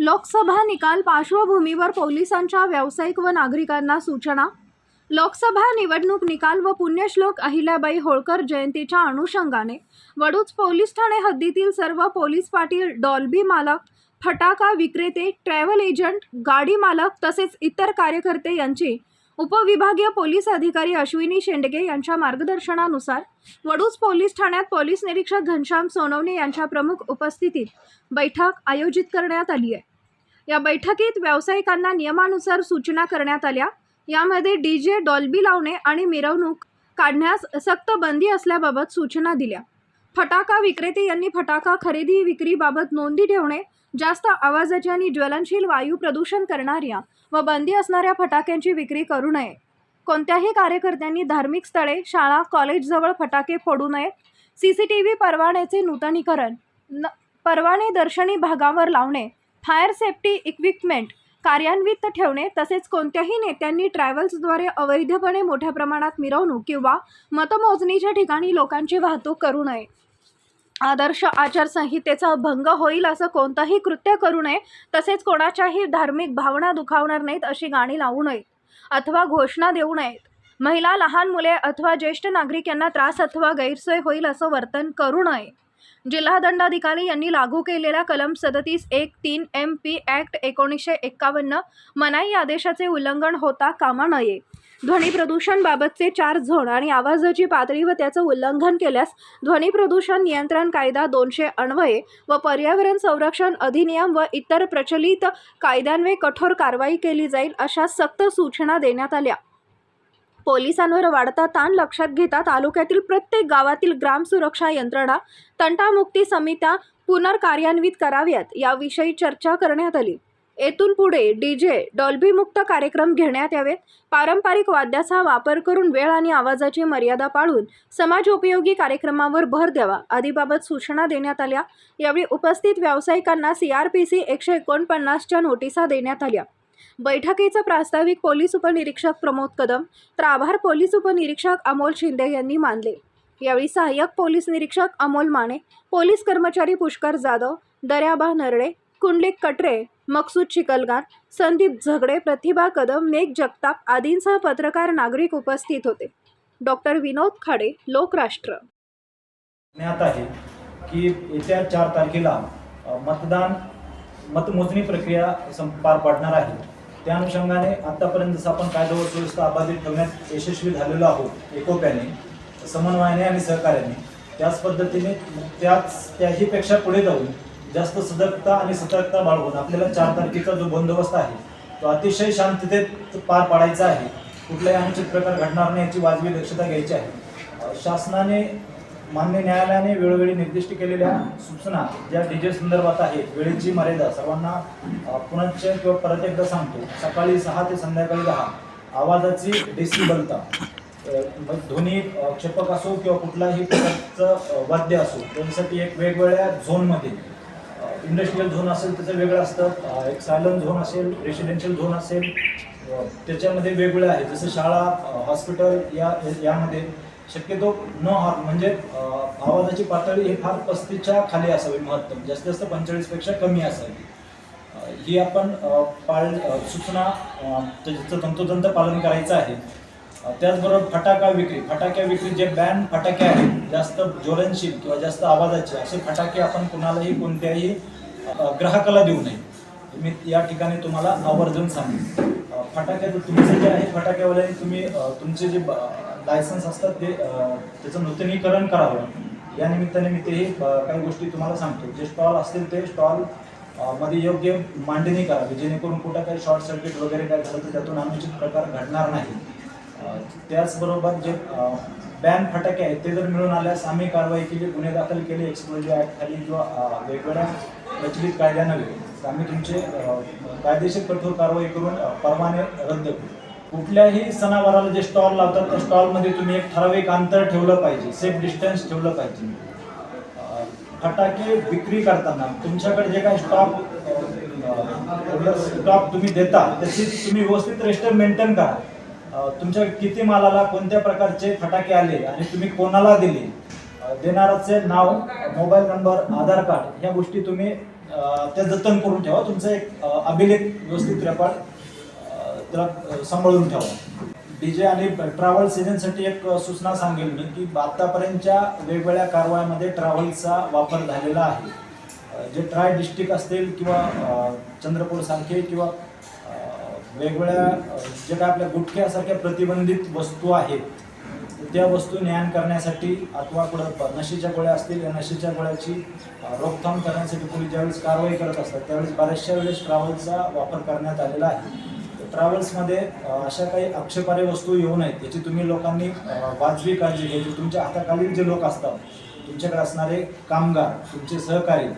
लोकसभा निकाल पार्श्वभूमीवर पोलिसांच्या व्यावसायिक व नागरिकांना सूचना. लोकसभा निवडणूक निकाल व पुण्यश्लोक अहिल्याबाई होळकर जयंतीच्या अनुषंगाने वडूज पोलीस ठाणे हद्दीतील सर्व पोलीस पाटील डॉल्बी मालक फटाका विक्रेते ट्रॅव्हल एजंट गाडी मालक तसेच इतर कार्यकर्ते यांची उपविभागीय पोलीस अधिकारी अश्विनी शेंडगे यांच्या मार्गदर्शनानुसार वडूज पोलीस ठाण्यात पोलीस निरीक्षक घनश्याम सोनवणे यांच्या प्रमुख उपस्थितीत बैठक आयोजित करण्यात आली आहे. या बैठकीत व्यावसायिकांना नियमानुसार सूचना करण्यात आल्या. यामध्ये डी जे डॉल्बी लावणे आणि मिरवणूक काढण्यास सक्त बंदी असल्याबाबत सूचना दिल्या. फटाका विक्रेते यांनी फटाका खरेदी विक्रीबाबत नोंदी ठेवणे जास्त आवाजाची आणि ज्वलनशील वायू प्रदूषण करणाऱ्या व बंदी असणाऱ्या फटाक्यांची विक्री करू नये. कोणत्याही कार्यकर्त्यांनी धार्मिक स्थळे शाळा कॉलेजजवळ फटाके फोडू नयेत सी सी टी व्ही परवान्याचे नूतनीकरण न परवाने दर्शनी भागावर लावणे फायर सेफ्टी इक्विपमेंट कार्यान्वित ठेवणे तसेच कोणत्याही नेत्यांनी ट्रॅव्हल्सद्वारे अवैधपणे मोठ्या प्रमाणात मिरवणूक किंवा मतमोजणीच्या ठिकाणी लोकांची वाहतूक करू नये. आदर्श आचारसंहितेचा भंग होईल असं कोणतंही कृत्य करू नये तसेच कोणाच्याही धार्मिक भावना दुखावणार नाहीत अशी गाणी लावू नयेत अथवा घोषणा देऊ नयेत. महिला लहान मुले अथवा ज्येष्ठ नागरिक यांना त्रास अथवा गैरसोय होईल असं वर्तन करू नये. जिल्हा दंडाधिकारी यांनी लागू केलेल्या कलम सदतीस एक तीन एम पी ॲक्ट एकोणीसशे एक्कावन्न मनाई आदेशाचे उल्लंघन होता कामा नये. ध्वनी प्रदूषणबाबतचे चार झोन आणि आवाजाची पातळी व त्याचं उल्लंघन केल्यास ध्वनी प्रदूषण नियंत्रण कायदा दोनशे अन्वये व पर्यावरण संरक्षण अधिनियम व इतर प्रचलित कायद्यान्वये कठोर कारवाई केली जाईल अशा सक्त सूचना देण्यात आल्या. पोलिसांवर वाढता ताण लक्षात घेता तालुक्यातील प्रत्येक गावातील ग्राम सुरक्षा यंत्रणा तंटामुक्ती समित्या पुनर्कार्यान्वित कराव्यात याविषयी चर्चा करण्यात आली. येथून पुढे डी जे डॉल्बीमुक्त कार्यक्रम घेण्यात यावेत. पारंपरिक वाद्याचा वापर करून वेळ आणि आवाजाची मर्यादा पाळून समाजोपयोगी कार्यक्रमावर भर द्यावा आदीबाबत सूचना देण्यात आल्या. यावेळी उपस्थित व्यावसायिकांना सी आर पी सी एकशे एकोणपन्नासच्या नोटिसा देण्यात आल्या. बैठकीचं प्रास्ताविक पोलीस उपनिरीक्षक प्रमोद कदम तर आभार पोलीस उपनिरीक्षक अमोल शिंदे यांनी मानले. यावेळी सहाय्यक पोलीस निरीक्षक अमोल माने पोलीस कर्मचारी पुष्कर जाधव दर्याबा नरडे कुंडलिक कटरे मकसूद चिकलगार संदीप झगडे प्रतिभा कदम मेघ जगताप आदींसह पत्रकार नागरिक उपस्थित होते. डॉक्टर विनोद खाडे लोकराष्ट्र. आहे की येत्या चार तारखेला मतदान मतमोजणी प्रक्रिया पार पाडणार आहे. त्या अनुषंगाने आतापर्यंत जसं आपण कायदा व सुव्यवस्था अबाधित ठेवण्यात यशस्वी झालेलो आहोत एकोप्याने समन्वयाने आणि सहकार्याने त्याच पद्धतीने त्याच त्याहीपेक्षा पुढे जाऊन जास्त सतर्कता आणि सतर्कता बाळगून आपल्याला चार तारखेचा जो बंदोबस्त आहे तो अतिशय शांततेत पार पाडायचा आहे. कुठलाही अनुचित प्रकार घडणार नाही याची वाजवी दक्षता घ्यायची आहे. शासनाने मान्य न्यायालयाने वेळोवेळी निर्दिष्ट केलेल्या सूचना ज्या डीजे संदर्भात आहेत वेळेची मर्यादा सर्वांना पुनश्च किंवा परत एकदा सांगतो सकाळी सहा ते संध्याकाळी दहा आवाजाची डेसिबलता ध्वनी क्षेपक असो किंवा कुठलाही प्रकारचं वाद्य असो त्यासाठी एक वेगवेगळ्या झोनमध्ये इंडस्ट्रीयल झोन असेल त्याचं वेगळं असतं एक सायलंट झोन असेल रेसिडेन्शियल झोन असेल त्याच्यामध्ये वेगवेगळं आहे. जसं शाळा हॉस्पिटल या यामध्ये शक्यतो न हार म्हणजे आवाजाची पातळी ही फार पस्तीसच्या खाली असावी महत्तम. जास्तीत जास्त पंचेचाळीसपेक्षा कमी असावी. ही आपण पाळ सूचना त्याचं तंतोतंत पालन करायचं आहे त्याचबरोबर फटाका विक्री. फटाक्या विक्री जे बॅन फटाके आहेत जास्त ज्वलनशील किंवा जास्त आवाजाचे असे फटाके आपण कुणालाही कोणत्याही ग्राहकाला देऊ नये. मी या ठिकाणी तुम्हाला आवर्जून सांगेन. अ, फटाक्याचं तुमचे जे आहे फटाक्यावाल्याने तुम्ही तुमचे जे लायसन्स असतात ते त्याचं नूतनीकरण करावं. या निमित्ताने मी तेही काही गोष्टी तुम्हाला सांगतो. जे स्टॉल असतील ते स्टॉलमध्ये योग्य मांडणी करावी. जेणेकरून कुठं काही शॉर्ट सर्किट वगैरे काय झालं तर त्यातून अनुचित प्रकार घडणार नाही. त्याचबरोबर जे बॅन फटाके आहेत ते जर मिळून आल्यास आम्ही कारवाई केली गुन्हे दाखल केले एक्सप्लोजिव्ह ॲक्ट खाली किंवा वेगवेगळ्या प्रचलित कायद्यानं. तर आम्ही तुमचे कायदेशीर कठोर कारवाई करून परवाने रद्द करू. कुठल्याही सणावाराला जे स्टॉल लावतात त्या स्टॉलमध्ये तुम्ही एक ठराविक अंतर ठेवलं पाहिजे. सेफ डिस्टन्स ठेवलं पाहिजे. फटाके विक्री करताना तुमच्याकडे जे काही स्टॉक स्टॉक तुम्ही देता त्याची तुम्ही व्यवस्थित रजिस्टर मेंटेन करा. तुमच्या किती मालाला कोणत्या प्रकारचे फटाके आले आणि तुम्ही कोणाला दिले देणाराचे नाव मोबाईल नंबर आधार कार्ड ह्या गोष्टी तुम्ही त्या जतन करून ठेवा. तुमचं एक अभिलेख व्यवस्थित रेकॉर्ड अ, त्याला सांभाळून ठेवा. डीजे आणि ट्रॅव्हल सीझनसाठी एक सूचना सांगेल मी की आतापर्यंतच्या वेगवेगळ्या कारवायामध्ये ट्रॅव्हल्सचा वापर झालेला आहे. जे ट्राय डिस्ट्रिक्ट असतील किंवा चंद्रपूर सारखे किंवा वेगवेगळ्या जे काय आपल्या गुटख्यासारख्या प्रतिबंधित वस्तू आहेत त्या वस्तू न्यान करण्यासाठी अथवा कुठं नशीच्या नशेच्या गोळ्या असतील या नशेच्या गोळ्याची रोकथाम करण्यासाठी पोलीस ज्यावेळेस कारवाई करत असतात त्यावेळेस बऱ्याचशा वेळेस ट्रॅव्हलचा वापर करण्यात आलेला आहे. ट्रॅव्हल्समध्ये अशा काही आक्षेपार्ह वस्तू येऊ नयेत याची तुम्ही लोकांनी वाजवी काळजी घ्यायची तुमच्या हाताखालील जे लोक असतात तुमच्याकडे असणारे कामगार तुमचे सहकारी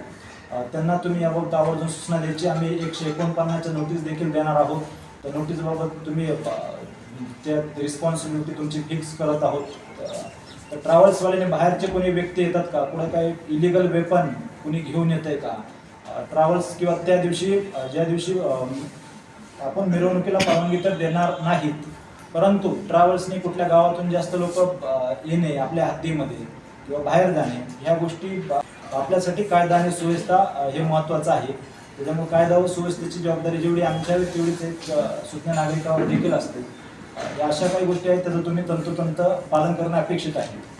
त्यांना तुम्ही याबाबत आवर्जून सूचना द्यायची. आम्ही एकशे एकोणपन्नासच्या नोटीस देखील देणार आहोत. त्या नोटीसबाबत तुम्ही त्या रिस्पॉन्सिबिलिटी तुमची फिक्स करत आहोत. तर ट्रॅव्हल्सवाल्याने बाहेरचे कोणी व्यक्ती येतात का? कुठं काही इलिगल वेपन कुणी घेऊन येत आहे का ट्रॅव्हल्स किंवा त्या दिवशी ज्या दिवशी आपण मिरवणुकीला परवानगी तर देणार नाहीत. परंतु ट्रॅव्हल्सने कुठल्या गावातून जास्त लोक येणे आपल्या हद्दीमध्ये किंवा बाहेर जाणे ह्या गोष्टी आपल्यासाठी कायदा आणि सुव्यवस्था हे महत्त्वाचं आहे. त्याच्यामुळे कायदा व सुव्यवस्थेची जबाबदारी जेवढी आमच्यावर तेवढीच एक अ, सूचना देखील असते. या अशा काही गोष्टी आहेत त्याचं तुम्ही तंतोतंत पालन करणं अपेक्षित आहे.